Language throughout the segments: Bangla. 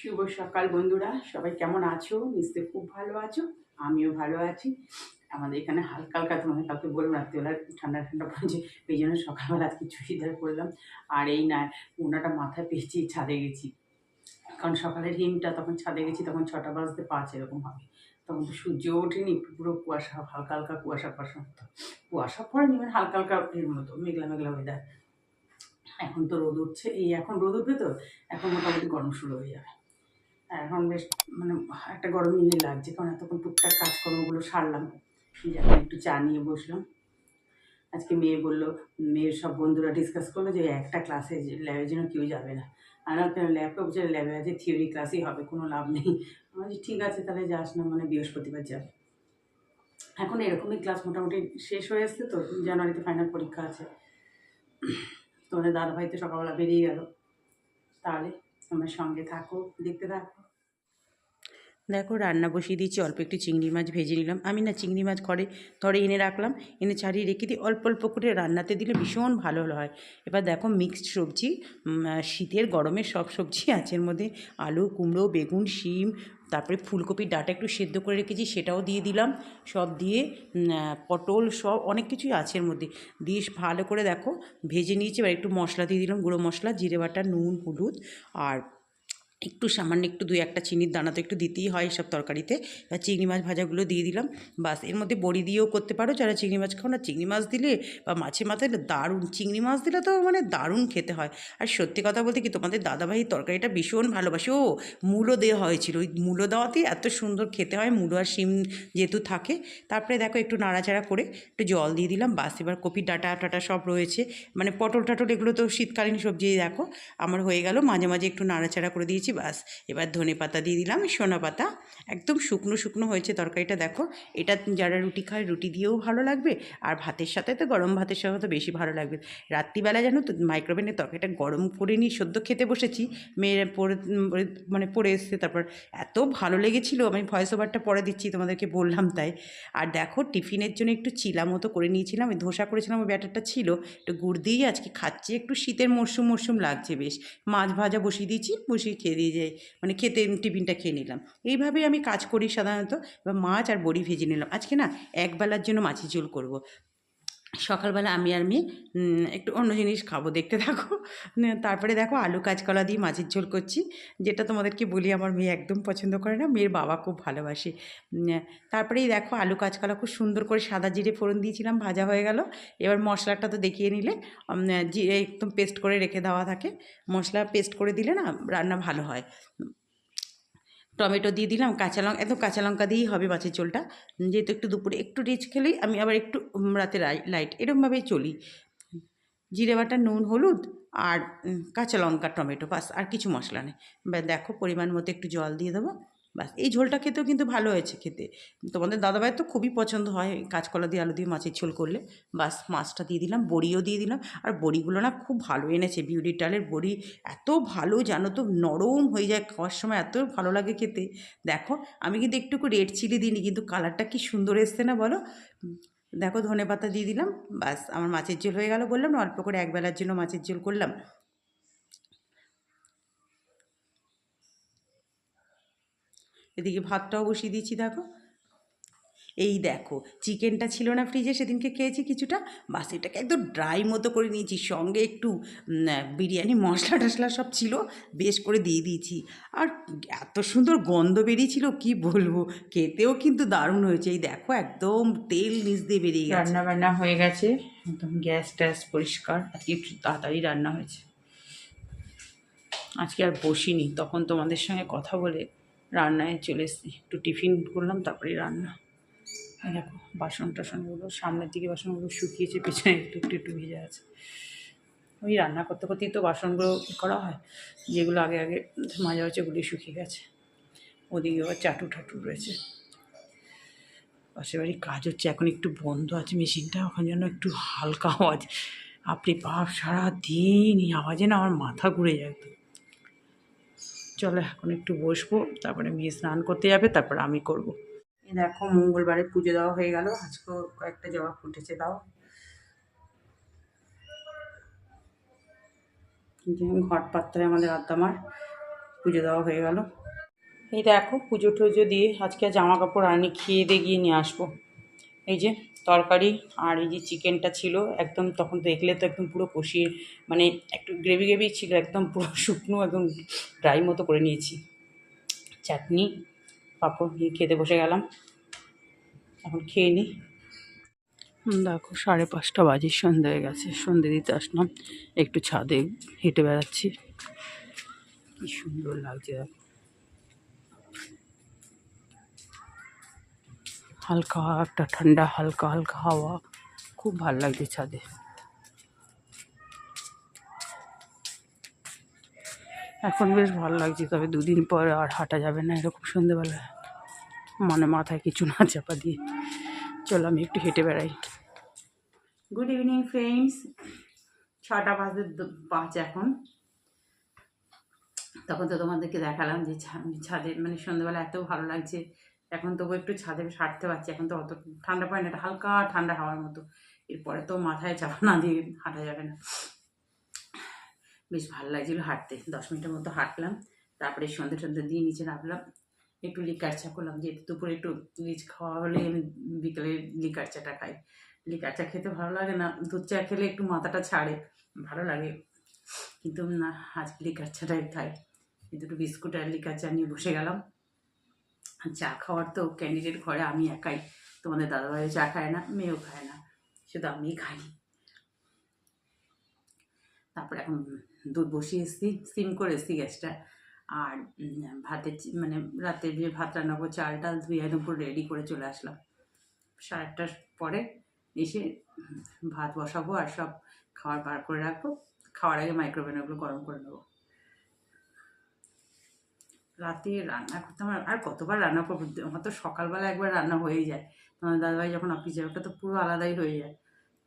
শুভ সকাল বন্ধুরা, সবাই কেমন আছো? নিশ্চয়ই খুব ভালো আছো, আমিও ভালো আছি। আমাদের এখানে হালকা হালকা, তোমাদের কাউকে বলব রাত্রিবেলা ঠান্ডা ঠান্ডা পড়ছে এই জন্য সকালবেলা আজকে চুড়িদার করলাম। আর এই না, ওনাটা মাথায় পেঁচিয়ে ছাদে গেছি। কারণ সকালের হিমটা তখন ছাদে গেছি, তখন ছটা বাজতে পাঁচ এরকম হবে। তখন তো সূর্য ওঠেনি, পুরো কুয়াশা, হালকা হালকা কুয়াশা কুয়াশা মতো। কুয়াশা পড়েনি মানে হালকা হালকা এর মতো, মেঘলা মেঘলা ওয়েদার এখন তো রোদ উঠছে, এই এখন রোদ উঠবে তো? এখন মোটামুটি গরম শুরু হয়ে যাবে। এখন বেশ মানে একটা গরম ইয়ে লাগছে, কারণ এতক্ষণ টুকটাক কাজকর্মগুলো সারলাম। এখন একটু চা নিয়ে বসলাম। আজকে মেয়ে বলল, মেয়ের সব বন্ধুরা ডিসকাস করল যে একটা ক্লাসে ল্যাবের জন্য কেউ যাবে না। আর ল্যাপটপ যে ল্যাবে আছে থিওরি ক্লাসই হবে, কোনো লাভ নেই। আমি ঠিক আছে, তাহলে যাস না মানে বৃহস্পতিবার যাবে। এখন এরকমই ক্লাস মোটামুটি শেষ হয়ে এসছে তো, জানুয়ারিতে ফাইনাল পরীক্ষা আছে। তোমাদের দাদাভাই তো সকালবেলা বেরিয়ে গেল। তাহলে আমার সঙ্গে থাকো দেখতে থাকো। দেখো রান্না বসিয়ে দিয়েছি, অল্প একটু চিংড়ি মাছ ভেজে নিলাম। আমি না চিংড়ি মাছ ঘরে ধরে এনে রাখলাম, এনে ছাড়িয়ে রেখে দিই অল্প অল্প করে রান্নাতে দিলে ভীষণ ভালো হয়। এবার দেখো মিক্সড সবজি শীতের গরমের সব সবজি আছে এর মধ্যে, আলু, কুমড়ো, বেগুন, শিম, তারপরে ফুলকপির ডাটা একটু সেদ্ধ করে রেখেছি, সেটাও দিয়ে দিলাম। সব দিয়ে পটল সব অনেক কিছুই আছে এর মধ্যে। দিয়ে ভালো করে দেখো, ভেজে নিয়েছি, এবার একটু মশলা দিয়ে দিলাম, গুঁড়ো মশলা, জিরে বাটা, নুন, হলুদ, আর একটু সামান্য একটু দুই একটা চিনির দানা তো একটু দিতেই হয় এসব তরকারিতে। এবার চিংড়ি মাছ ভাজাগুলো দিয়ে দিলাম। বাস, এর মধ্যে বড়ি দিয়েও করতে পারো। যারা চিংড়ি মাছ খাও না, চিংড়ি মাছ দিলে বা মাছে মাথায় দারুণ, চিংড়ি মাছ দিলে তো মানে দারুণ খেতে হয়। আর সত্যি কথা বলতে কি, তোমাদের দাদাভাই তরকারিটা ভীষণ ভালোবাসে। ও মূলো দেওয়া হয়েছিল। ওই মূলো দেওয়াতেই এত সুন্দর খেতে হয়, মূলো আর শিম যেহেতু থাকে। তারপরে দেখো একটু নাড়াচাড়া করে একটু জল দিয়ে দিলাম। বাস, এবার কপি, ডাটা, টাটা সব রয়েছে। মানে পটল, টাটল এগুলো তো শীতকালীন সবজি, দেখো। আমার হয়ে গেল। মাঝে মাঝে একটু নাড়াচাড়া করে দিয়েছি। বাস এবার ধনে পাতা দিয়ে দিলাম, সোনা পাতা। একদম শুকনো শুকনো হয়েছে তরকারিটা, দেখো। এটা যারা রুটি খায়, রুটি দিয়েও ভালো লাগবে। আর ভাতের সাথে তো গরম ভাতের সাথে তো বেশি ভালো লাগবে। রাত্রিবেলা জানো তো মাইক্রোওভেনে তরকারিটা গরম করে নিয়ে সদ্য খেতে বসেছি। মেয়েরা পড়ে মানে পড়ে এসছে, তারপর এত ভালো লেগেছিলো। আমি ভয়েস ওভারটা পরে দিচ্ছি, তোমাদেরকে বললাম তাই। আর দেখো, টিফিনের জন্য একটু চিলা মতো করে নিয়েছিলাম। ধোসা করেছিলাম, ওই ব্যাটারটা ছিল। একটু গুড় দিয়েই আজকে খাচ্ছি। একটু শীতের মরশুম মরশুম লাগছে বেশ। মাছ ভাজা বসিয়ে দিয়েছি, বসিয়ে খেয়ে দিয়ে যাই মানে খেতে টিফিনটা খেয়ে নিলাম। এইভাবেই আমি কাজ করি সাধারণত। এবার মাছ আর বড়ি ভেজে নিলাম। আজকে না, একবেলার জন্য মাছের ঝোল করব। সকালবেলা আমি আর মেয়ে একটু অন্য জিনিস খাব, দেখতে থাকো। তারপরে দেখো আলু কাঁচকলা দিয়ে মাছের ঝোল করছি, যেটা তোমাদেরকে বলি আমার মেয়ে একদম পছন্দ করে না, মেয়ের বাবা খুব ভালোবাসে। তারপরেই দেখো আলু কাঁচকলা খুব সুন্দর করে সাদা জিরে ফোড়ন দিয়েছিলাম, ভাজা হয়ে গেল। এবার মশলাটা তো দেখিয়ে নিলে জিরে একদম পেস্ট করে রেখে দেওয়া থাকে। মশলা পেস্ট করে দিলে না রান্না ভালো হয়। টমেটো দিয়ে দিলাম, কাঁচা লঙ্কা, একদম কাঁচা লঙ্কা দিয়েই হবে মাছের ঝোলটা। যেহেতু একটু দুপুরে একটু রিচ খেলেই আমি আবার একটু রাতে লাই- লাইট এরকমভাবেই চলি। জিরে বাটা, নুন, হলুদ আর কাঁচা লঙ্কা, টমেটো, বাস, আর কিছু মশলা নেই। দেখো পরিমাণ মতো একটু জল দিয়ে দেবো। বাস এই ঝোলটা খেতেও কিন্তু ভালো হয়েছে খেতে। তোমাদের দাদাভাই তো খুবই পছন্দ হয় কাঁচকলা দিয়ে আলু দিয়ে মাছের ঝোল করলে। বাস মাছটা দিয়ে দিলাম, বড়িও দিয়ে দিলাম। আর বড়িগুলো না খুব ভালো এনেছে বিউটি ডালের বড়ি। এত ভালো জানো তো, নরম হয়ে যায়, খাওয়ার সময় এত ভালো লাগে খেতে। দেখো, আমি কিন্তু একটুকু রেড চিলি দিইনি, কিন্তু কালারটা কি সুন্দর এসছে না বলো? দেখো ধনে পাতা দিয়ে দিলাম বাস আমার মাছের ঝোল হয়ে গেল বললাম, না অল্প করে একবেলার জন্য মাছের ঝোল করলাম। এদিকে ভাতটাও বসিয়ে দিয়েছি, দেখো। এই দেখো, চিকেনটা ছিল না ফ্রিজে, সেদিনকে খেয়েছি কিছুটা। বাস, এটাকে একদম ড্রাই মতো করে নিয়েছি, সঙ্গে একটু বিরিয়ানি, মশলা টশলা সব ছিল, বেশ করে দিয়ে দিয়েছি। আর এত সুন্দর গন্ধ বেরিয়েছিল, কি বলব? খেতেও কিন্তু দারুণ হয়েছে। এই দেখো, একদম তেল নিচ দিয়ে বেরিয়ে গেছে। রান্না বান্না হয়ে গেছে, একদম গ্যাস ট্যাস পরিষ্কার, আজকে একটু তাড়াতাড়ি রান্না হয়েছে। আজকে আর বসিনি, তখন তোমাদের সঙ্গে কথা বলে রান্নায় চলে এসেছি। একটু টিফিন করলাম তারপরে রান্না। দেখো বাসন টাসনগুলো সামনের দিকে বাসনগুলো শুকিয়েছে, পিছনে একটু একটু একটু ভিজে আছে। ওই রান্না করতে করতেই তো বাসনগুলো করা হয়, যেগুলো আগে আগে মাঝে মাঝে ওগুলি শুকিয়ে গেছে। ওদিকে আবার চাটু ঠাটু রয়েছে। পাশের বাড়ি কাজ হচ্ছে এখন একটু বন্ধ আছে মেশিনটা, ওখানে যেন একটু হালকা আওয়াজ। আপনি বাপ সারা দিন আওয়াজে না আমার মাথা ঘুরে যায় চলো এখন একটু বসবো, তারপরে মেয়ে স্নান করতে যাবে, তারপর আমি করব। এই দেখো মঙ্গলবারে পুজো দেওয়া হয়ে গেল, আজকেও কয়েকটা জবা ফুটেছে দাও। ঘট পাত্রে আমাদের আত্মামার পুজো দেওয়া হয়ে গেল। এই দেখো পুজো টুজো দিয়ে আজকে জামা কাপড় আনি, খেয়ে দিয়ে গিয়ে নিয়ে আসব। এই যে তরকারি আর এই যে চিকেনটা ছিল, একদম তখন দেখলে তো একদম পুরো কষিয়ে মানে একটু গ্রেভি গ্রেভি ছিল, একদম পুরো শুকনো একদম ড্রাই মতো করে নিয়েছি। চাটনি, পাঁপড় দিয়ে খেতে বসে গেলাম। এখন খেয়ে নিই দেখো সাড়ে পাঁচটা বাজে, সন্ধে হয়ে গেছে। সন্ধে দিতে আসলাম। একটু ছাদে হেঁটে বেড়াচ্ছি। কি সুন্দর লাগছে দেখো। হালকা, একটা ঠান্ডা হালকা হালকা হাওয়া। খুব ভালো লাগছে ছাদে। এখন বেশ ভালো লাগছে, তবে দুদিন পর আর হাঁটা যাবে না এরকম সন্ধেবেলায় মানে মাথায় কিছু না চাপা দিয়ে চলো আমি একটু হেঁটে বেড়াই। গুড ইভিনিং ফ্রেন্ডস ছটা বাজে পাঁচ এখন। তখন তো তোমাদেরকে দেখালাম যে ছাদে মানে সন্ধ্যেবেলা এত ভালো লাগছে। এখন তবু একটু ছাদে হাঁটতে পারছি, এখন তো অত ঠান্ডা পড়ে না, এটা হালকা ঠান্ডা হাওয়ার মতো। এরপরে তো মাথায় চাপা না দিয়ে হাঁটা যাবে না। বেশ ভালো লাগছিল হাঁটতে, দশ মিনিটের মতো হাঁটলাম, তারপরে সন্ধ্যে সন্ধ্যে দিয়ে নিচে নামলাম। একটু লিকার চা করলাম, যেহেতু দুপুরে একটু লিচ খাওয়া হলে আমি বিকেলে লিকার চাটা খাই। লিকার চা খেতে ভালো লাগে না, দুধ চা খেলে একটু মাথাটা ছাড়ে, ভালো লাগে। কিন্তু না, আজকে লিকার চাটাই খাই। এই দুটো বিস্কুট আর লিকার চা নিয়ে বসে গেলাম। চা খাওয়ার তো ক্যান্ডিডেট ঘরে আমি একাই। তোমাদের দাদাভাই চা খায় না, মেয়েও খায় না, শুধু আমিই খাই। তারপরে এখন দুধ বসিয়ে এসেছি, সিম করে এসেছি গ্যাসটা। আর ভাতের মানে রাতে যে ভাত রান্না করব চাল টাল ধুয়ে একদম পুরো রেডি করে চলে আসলাম। সাড়ে আটটার পরে এসে ভাত বসাবো আর সব খাবার বার করে রাখব। খাওয়ার আগে মাইক্রোওভেনে ওগুলো গরম করে নেব। রাতে রান্না করতে আমার আর কতবার রান্না করব? আমার তো সকালবেলা একবার রান্না হয়েই যায়। তোমার দাদাভাই যখন অফিস যায়, ওটা তো পুরো আলাদাই হয়ে যায়।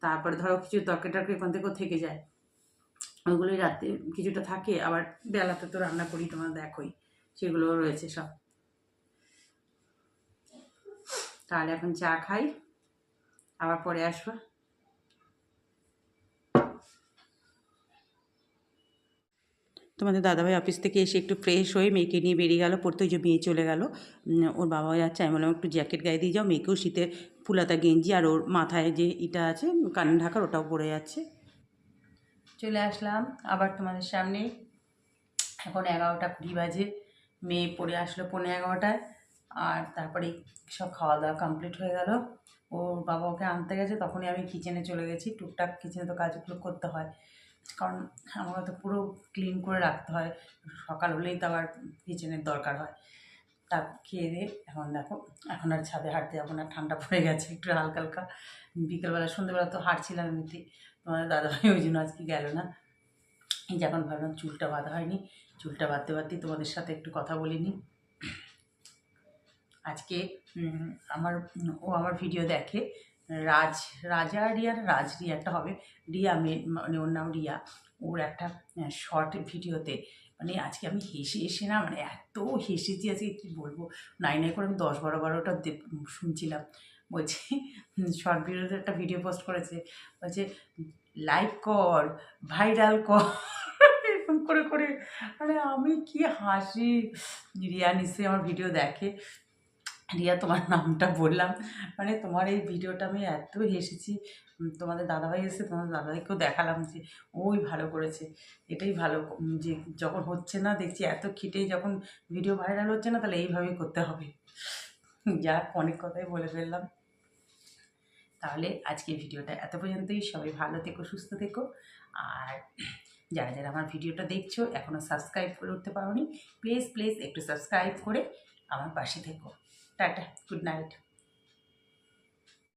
তারপরে ধরো কিছু তরকারি টরকারি কোন থেকেও থেকে যায়। ওইগুলোই রাতে কিছুটা থাকে। আবার বেলাতে তো রান্না করি, তোমার দেখোই। সেগুলো রয়েছে সব। তাহলে এখন চা খাই। আবার পরে আসব। তোমাদের দাদাভাই অফিস থেকে এসে একটু ফ্রেশ হয়ে মেয়েকে নিয়ে বেরিয়ে গেল, পড়তে ওই যে মেয়ে চলে গেল। ওর বাবা যাচ্ছে, আমি বললাম, একটু জ্যাকেট গায়ে দিয়ে যাও, মেয়েকেও শীতে ফুলাতা গেঞ্জি আর ওর মাথায় যে ইটা আছে কান ঢাকার, ওটাও পড়ে যাচ্ছে। চলে আসলাম, আবার তোমাদের সামনে। এখন এগারোটা কুড়ি বাজে, মেয়ে পড়ে আসলো পনেরো এগারোটায়, আর তারপরে সব খাওয়া দাওয়া কমপ্লিট হয়ে গেল। ওর বাবা ওকে আনতে গেছে, তখনই আমি কিচেনে চলে গেছি। টুকটাক কিচেনে তো কাজগুলো করতে হয়। কারণ আমাকে তো পুরো ক্লিন করে রাখতে হয়। সকাল হলেই তো আবার কিচেনের দরকার হয়। তা খেয়ে দিয়ে এখন দেখো, এখন আর ছাদে হাঁটতে যাব না, ঠান্ডা পড়ে গেছে, একটু হালকা হালকা। বিকেলবেলা, সন্ধ্যেবেলা তো হাঁটছিলাম এমনিতে তোমাদের দাদাভাই ওই জন্য আজকে গেল না। এই যে এখন ভাবলাম চুলটা বাঁধা হয়নি। চুলটা বাঁধতে বাঁধতেই তোমাদের সাথে একটু কথা বলিনি আজকে আমার, ও আমার ভিডিও দেখে রাজ, রাজা রিয়ার রাজ রিয়া, একটা হবে রিয়া মে মানে ওর নাম রিয়া। ওর একটা শর্ট ভিডিওতে মানে আজকে আমি হেসে হেসে না মানে এত হেসেছি আজকে, কী বলব? নাই নাই করে আমি দশ বারো বারোটা শুনছিলাম। বলছি শর্ট ভিডিওতে একটা ভিডিও পোস্ট করেছে। বলছে লাইক কর ভাইরাল কর। এরকম করে করে। মানে আমি কি হাসি। রিয়া নিশ্চয়ই আমার ভিডিও দেখে। রিয়া তোমার নামটা বললাম। মানে তোমার এই ভিডিওটা আমি এত হেসেছি তোমাদের দাদাভাই এসে তোমাদের দাদাভাইকেও দেখালাম যে, ওই ভালো করেছে, এটাই ভালো যে যখন হচ্ছে না, দেখছি এত খিটেই যখন ভিডিও ভাইরাল হচ্ছে না, তাহলে এইভাবেই করতে হবে। যাক, অনেক কথাই বলে ফেললাম। তাহলে আজকে ভিডিওটা এত পর্যন্তই। সবাই ভালো থেকো, সুস্থ থেকো। আর যারা যারা আমার ভিডিওটা দেখছ এখনও সাবস্ক্রাইব করে উঠতে পারোনি, প্লিজ প্লিজ একটু সাবস্ক্রাইব করে আমার পাশে থেকো। Tata good night